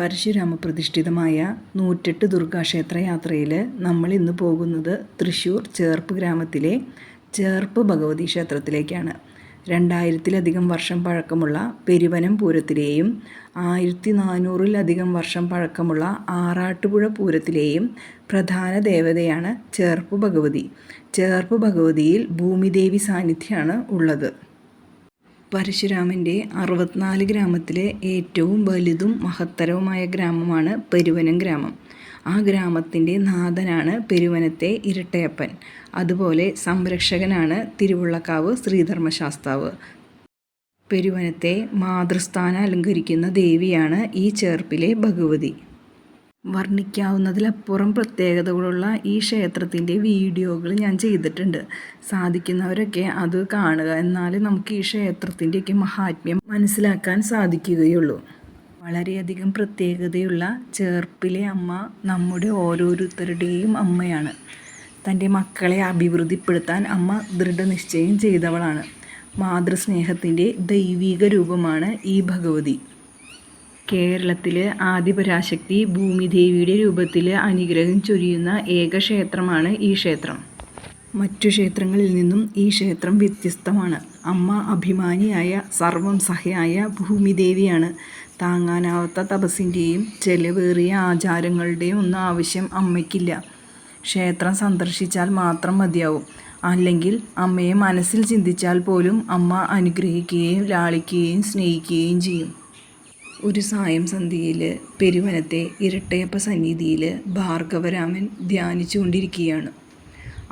പരശുരാമ പ്രതിഷ്ഠിതമായ നൂറ്റെട്ട് ദുർഗാക്ഷേത്ര യാത്രയിൽ നമ്മൾ ഇന്ന് പോകുന്നത് തൃശ്ശൂർ ചേർപ്പ് ഗ്രാമത്തിലെ ചേർപ്പ് ഭഗവതി ക്ഷേത്രത്തിലേക്കാണ്. രണ്ടായിരത്തിലധികം വർഷം പഴക്കമുള്ള പെരുവനം പൂരത്തിലെയും ആയിരത്തി നാനൂറിലധികം വർഷം പഴക്കമുള്ള ആറാട്ടുപുഴ പൂരത്തിലെയും പ്രധാന ദേവതയാണ് ചേർപ്പ് ഭഗവതി. ചേർപ്പ് ഭഗവതിയിൽ ഭൂമിദേവി സാന്നിധ്യമാണ് ഉള്ളത്. പരശുരാമന്റെ അറുപത്തിനാല് ഗ്രാമത്തിലെ ഏറ്റവും വലുതും മഹത്തരവുമായ ഗ്രാമമാണ് പെരുവനം ഗ്രാമം. ആ ഗ്രാമത്തിന്റെ നാഥനാണ് പെരുവനത്തെ ഇരട്ടയപ്പൻ. അതുപോലെ സംരക്ഷകനാണ് തിരുവുള്ളക്കാവ് ശ്രീധർമ്മശാസ്താവ്. പെരുവനത്തെ മാതൃസ്ഥാനം അലങ്കരിക്കുന്ന ദേവിയാണ് ഈ ചേർപ്പിലെ ഭഗവതി. വർണിക്കാവുന്നതിലപ്പുറം പ്രത്യേകതകളുള്ള ഈ ക്ഷേത്രത്തിന്റെ വീഡിയോകൾ ഞാൻ ചെയ്തിട്ടുണ്ട്. സാധിക്കുന്നവരൊക്കെ അത് കാണുക. എന്നാൽ നമുക്ക് ഈ ക്ഷേത്രത്തിന്റെയൊക്കെ മഹാത്മ്യം മനസ്സിലാക്കാൻ സാധിക്കുകയുള്ളൂ. വളരെയധികം പ്രത്യേകതയുള്ള ചേർപ്പിലെ അമ്മ നമ്മുടെ ഓരോരുത്തരുടെയും അമ്മയാണ്. തന്റെ മക്കളെ അഭിവൃദ്ധിപ്പെടുത്താൻ അമ്മ ദൃഢനിശ്ചയം ചെയ്തവളാണ്. മാതൃസ്നേഹത്തിന്റെ ദൈവീക രൂപമാണ് ഈ ഭഗവതി. കേരളത്തിലെ ആദിപരാശക്തി ഭൂമിദേവിയുടെ രൂപത്തിൽ അനുഗ്രഹം ചൊരിയുന്ന ഏക ക്ഷേത്രമാണ് ഈ ക്ഷേത്രം. മറ്റു ക്ഷേത്രങ്ങളിൽ നിന്നും ഈ ക്ഷേത്രം വ്യത്യസ്തമാണ്. അമ്മ അഭിമാനിയായ സർവം സഹയായ ഭൂമിദേവിയാണ്. താങ്ങാനാവാത്ത തപസ്സിന്റെയും ചെലവേറിയ ആചാരങ്ങളുടെയും ഒന്നും ആവശ്യം അമ്മയ്ക്കില്ല. ക്ഷേത്രം സന്ദർശിച്ചാൽ മാത്രം മതിയാവും. അല്ലെങ്കിൽ അമ്മയെ മനസ്സിൽ ചിന്തിച്ചാൽ പോലും അമ്മ അനുഗ്രഹിക്കുകയും ലാളിക്കുകയും സ്നേഹിക്കുകയും ചെയ്യും. ഒരു സായം സന്ധ്യയിൽ പെരുവനത്തെ ഇരട്ടയപ്പ സന്നിധിയിൽ ഭാർഗവരാമൻ ധ്യാനിച്ചുകൊണ്ടിരിക്കുകയാണ്.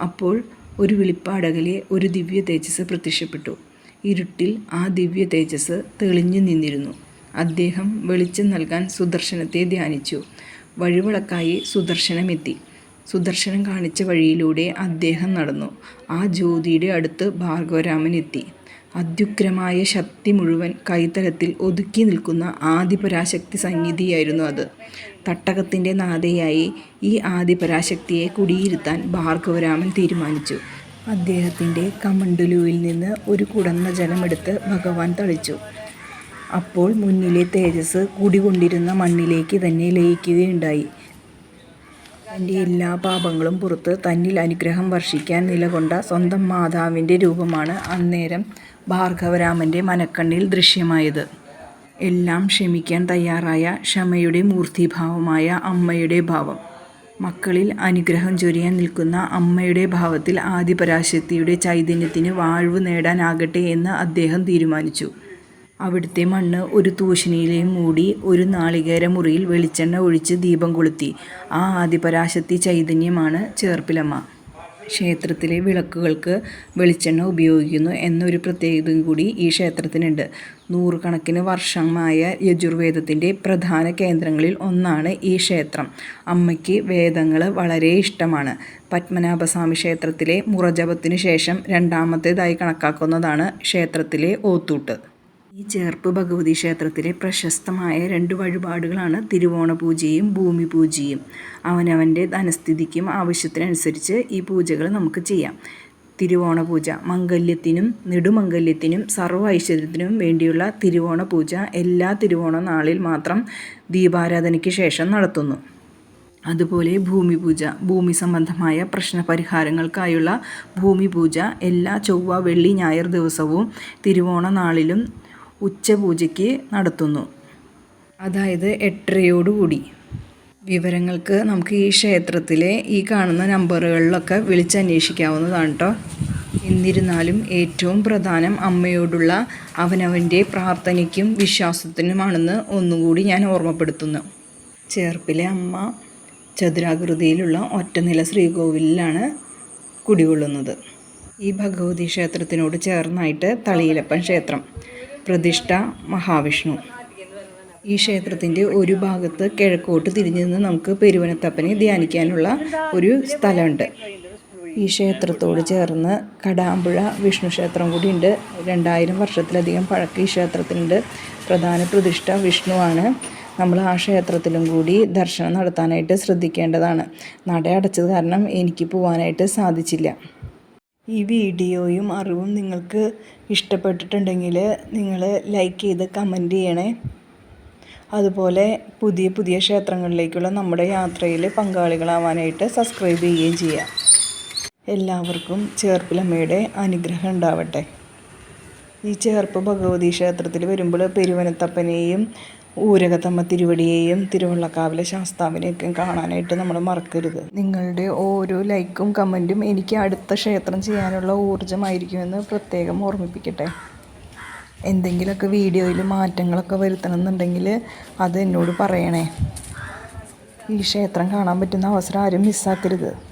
അപ്പോൾ ഒരു വിളിപ്പാടകലെ ഒരു ദിവ്യ തേജസ് പ്രത്യക്ഷപ്പെട്ടു. ഇരുട്ടിൽ ആ ദിവ്യ തേജസ് തെളിഞ്ഞു നിന്നിരുന്നു. അദ്ദേഹം വെളിച്ചം നൽകാൻ സുദർശനത്തെ ധ്യാനിച്ചു. വഴിവിളക്കായി സുദർശനമെത്തി. സുദർശനം കാണിച്ച വഴിയിലൂടെ അദ്ദേഹം നടന്നു. ആ ജ്യോതിയുടെ അടുത്ത് ഭാർഗവരാമൻ എത്തി. അത്യുഗ്രമായ ശക്തി മുഴുവൻ കൈത്തലത്തിൽ ഒതുക്കി നിൽക്കുന്ന ആദിപരാശക്തി സംഗീതിയായിരുന്നു അത്. തട്ടകത്തിന്റെ നാഥയായി ഈ ആദിപരാശക്തിയെ കുടിയിരുത്താൻ ഭാർഗവരാമൻ തീരുമാനിച്ചു. അദ്ദേഹത്തിന്റെ കമണ്ടലുവിൽ നിന്ന് ഒരു കുടന്ന ജലമെടുത്ത് ഭഗവാൻ തളിച്ചു. അപ്പോൾ മുന്നിലെ തേജസ് കുടികൊണ്ടിരുന്ന മണ്ണിലേക്ക് തന്നെ ലയിക്കുകയുണ്ടായി. തന്റെ എല്ലാ പാപങ്ങളും പുറത്ത് തന്നിൽ അനുഗ്രഹം വർഷിക്കാൻ നിലകൊണ്ട സ്വന്തം മാതാവിന്റെ രൂപമാണ് അന്നേരം ഭാർഗവരാമന്റെ മനക്കണ്ണിൽ ദൃശ്യമായത്. എല്ലാം ക്ഷമിക്കാൻ തയ്യാറായ ക്ഷമയുടെ മൂർത്തിഭാവമായ അമ്മയുടെ ഭാവം. മക്കളിൽ അനുഗ്രഹം ചൊരിയാൻ നിൽക്കുന്ന അമ്മയുടെ ഭാവത്തിൽ ആദിപരാശക്തിയുടെ ചൈതന്യത്തിന് വാഴ്വ് നേടാനാകട്ടെ എന്ന് അദ്ദേഹം തീരുമാനിച്ചു. അവിടുത്തെ മണ്ണ് ഒരു തൂശനിയിലെയും മൂടി ഒരു നാളികേര മുറിയിൽ വെളിച്ചെണ്ണ ഒഴിച്ച് ദീപം കൊളുത്തി. ആ ആദിപരാശക്തി ചൈതന്യമാണ് ചേർപ്പിലമ്മ. ക്ഷേത്രത്തിലെ വിളക്കുകൾക്ക് വെളിച്ചെണ്ണ ഉപയോഗിക്കുന്നു എന്നൊരു പ്രത്യേകതയും കൂടി ഈ ക്ഷേത്രത്തിനുണ്ട്. നൂറുകണക്കിന് വർഷമായ യജുർവേദത്തിന്റെ പ്രധാന കേന്ദ്രങ്ങളിൽ ഒന്നാണ് ഈ ക്ഷേത്രം. അമ്മയ്ക്ക് വേദങ്ങൾ വളരെ ഇഷ്ടമാണ്. പത്മനാഭസ്വാമി ക്ഷേത്രത്തിലെ മുറജപത്തിനു ശേഷം രണ്ടാമത്തേതായി കണക്കാക്കുന്നതാണ് ക്ഷേത്രത്തിലെ ഓത്തൂട്ട്. ഈ ചേർപ്പ് ഭഗവതി ക്ഷേത്രത്തിലെ പ്രശസ്തമായ രണ്ട് വഴിപാടുകളാണ് തിരുവോണ പൂജയും ഭൂമി പൂജയും അവനവന്റെ ധനസ്ഥിതിക്കും ആവശ്യത്തിനനുസരിച്ച് ഈ പൂജകൾ നമുക്ക് ചെയ്യാം. തിരുവോണ പൂജ മംഗല്യത്തിനും നെടുമംഗല്യത്തിനും സർവ ഐശ്വര്യത്തിനും വേണ്ടിയുള്ള തിരുവോണ പൂജ എല്ലാ തിരുവോണ നാളിൽ മാത്രം ദീപാരാധനയ്ക്ക് ശേഷം നടത്തുന്നു. അതുപോലെ ഭൂമി പൂജ ഭൂമി സംബന്ധമായ പ്രശ്ന പരിഹാരങ്ങൾക്കായുള്ള ഭൂമി പൂജ എല്ലാ ചൊവ്വ വെള്ളി ഞായർ ദിവസവും തിരുവോണ നാളിലും ഉച്ചപൂജയ്ക്ക് നടത്തുന്നു. അതായത് എട്ടരയോടുകൂടി. വിവരങ്ങൾക്ക് നമുക്ക് ഈ ക്ഷേത്രത്തിലെ ഈ കാണുന്ന നമ്പറുകളിലൊക്കെ വിളിച്ചന്വേഷിക്കാവുന്നതാണ് കേട്ടോ എന്നിരുന്നാലും ഏറ്റവും പ്രധാനം അമ്മയോടുള്ള അവനവന്റെ പ്രാർത്ഥനയ്ക്കും വിശ്വാസത്തിനുമാണെന്ന് ഒന്നുകൂടി ഞാൻ ഓർമ്മപ്പെടുത്തുന്നു. ചേർപ്പിലെ അമ്മ ചതുരാകൃതിയിലുള്ള ഒറ്റനില ശ്രീകോവിലിലാണ് കുടികൊള്ളുന്നത്. ഈ ഭഗവതി ക്ഷേത്രത്തിനോട് ചേർന്നായിട്ട് തളിയിലപ്പൻ ക്ഷേത്രം. പ്രതിഷ്ഠ മഹാവിഷ്ണു. ഈ ക്ഷേത്രത്തിന്റെ ഒരു ഭാഗത്ത് കിഴക്കോട്ട് തിരിഞ്ഞു നിന്ന് നമുക്ക് പെരുവനത്തപ്പനെ ധ്യാനിക്കാനുള്ള ഒരു സ്ഥലമുണ്ട്. ഈ ക്ഷേത്രത്തോട് ചേർന്ന് കടാമ്പുഴ വിഷ്ണു ക്ഷേത്രം കൂടിയുണ്ട്. രണ്ടായിരം വർഷത്തിലധികം പഴക്കം ഈ ക്ഷേത്രത്തിനുണ്ട്. പ്രധാന പ്രതിഷ്ഠ വിഷ്ണുവാണ്. നമ്മൾ ആ ക്ഷേത്രത്തിലും കൂടി ദർശനം നടത്താനായിട്ട് ശ്രദ്ധിക്കേണ്ടതാണ്. നട അടച്ചത് കാരണം എനിക്ക് പോകാനായിട്ട് സാധിച്ചില്ല. ഈ വീഡിയോയും അറിവും നിങ്ങൾക്ക് ഇഷ്ടപ്പെട്ടിട്ടുണ്ടെങ്കിൽ നിങ്ങൾ ലൈക്ക് ചെയ്ത് കമന്റ് ചെയ്യണേ. അതുപോലെ പുതിയ പുതിയ ക്ഷേത്രങ്ങളിലേക്കുള്ള നമ്മുടെ യാത്രയിൽ പങ്കാളികളാവാനായിട്ട് സബ്സ്ക്രൈബ് ചെയ്യുകയും ചെയ്യാം എല്ലാവർക്കും ചേർപ്പിലമ്മയുടെ അനുഗ്രഹം ഉണ്ടാവട്ടെ. ഈ ചേർപ്പ് ഭഗവതി ക്ഷേത്രത്തിൽ വരുമ്പോൾ പെരുവനത്തപ്പനെയും ഊരകത്തമ്മ തിരുവടിയെയും തിരുവള്ളക്കാവിലെ ശാസ്താവിനെയൊക്കെ കാണാനായിട്ട് നമ്മൾ മറക്കരുത്. നിങ്ങളുടെ ഓരോ ലൈക്കും കമന്റും എനിക്ക് അടുത്ത ക്ഷേത്രം ചെയ്യാനുള്ള ഊർജമായിരിക്കുമെന്ന് പ്രത്യേകം ഓർമ്മിപ്പിക്കട്ടെ. എന്തെങ്കിലുമൊക്കെ വീഡിയോയിൽ മാറ്റങ്ങളൊക്കെ വരുത്തണം എന്നുണ്ടെങ്കിൽ അത് എന്നോട് പറയണേ. ഈ ക്ഷേത്രം കാണാൻ പറ്റുന്ന അവസരം ആരും മിസ്സാക്കരുത്